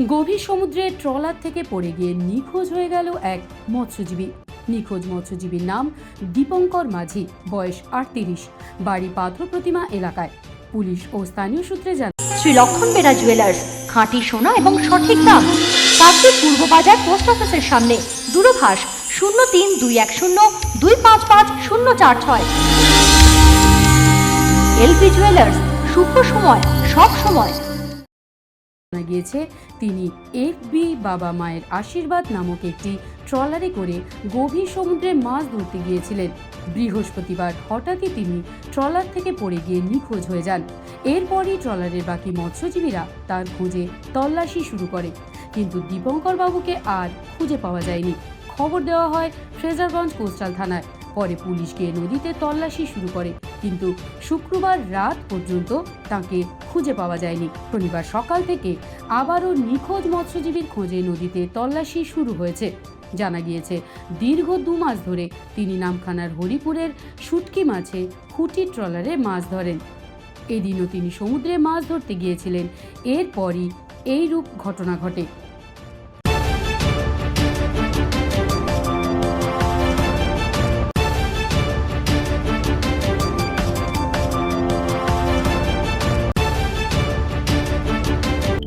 গভীর সমুদ্রে ট্রলার থেকে পড়ে গিয়ে নিখোঁজ হয়ে গেল এক মৎস্যজীবী। নিখোঁজ মৎস্যজীবীর নাম দীপঙ্কর মাঝি, বয়স আটত্রিশ, বাড়ি পাথর প্রতিমা এলাকায়। পুলিশ ও স্থানীয় সূত্রে জানা শ্রী লক্ষণ বেরা জুয়েলার্স খাঁটি সোনা এবং সঠিক দাম। কাকদ্বীপ পূর্ব বাজার পোস্ট অফিসের সামনে। দূরভাষ শূন্য তিন দুই এক শূন্য দুই পাঁচ পাঁচ শূন্য চার ছয়। এলপি জুয়েলার্স শুভ সময়, সব সময়। জানা গিয়েছে। তিনি এফবি বাবা মায়ের আশীর্বাদ নামক একটি ট্রলারে করে গভীর সমুদ্রে মাছ ধরতে গিয়েছিলেন। বৃহস্পতিবার হঠাৎই তিনি ট্রলার থেকে পড়ে গিয়ে নিখোঁজ হয়ে যান। এরপরই ট্রলারের বাকি মৎস্যজীবীরা তার খোঁজে তল্লাশি শুরু করে। কিন্তু দীপঙ্কর বাবুকে আর খুঁজে পাওয়া যায়নি। খবর দেওয়া হয় ফ্রেজারগঞ্জ কোস্টাল থানায়। পরে পুলিশ গিয়ে নদীতে তল্লাশি শুরু করে। কিন্তু শুক্রবার রাত পর্যন্ত তাকে খুঁজে পাওয়া যায়নি। শনিবার সকাল থেকে আবারও নিখোঁজ মৎস্যজীবীর খোঁজে নদীতে তল্লাশি শুরু হয়েছে। জানা গিয়েছে, দীর্ঘ দু মাস ধরে তিনি নামখানার হরিপুরের শুটকি মাছে খুঁটি ট্রলারে মাছ ধরেন। এদিনও তিনি সমুদ্রে মাছ ধরতে গিয়েছিলেন। এরপরই এই রূপ ঘটনা ঘটে।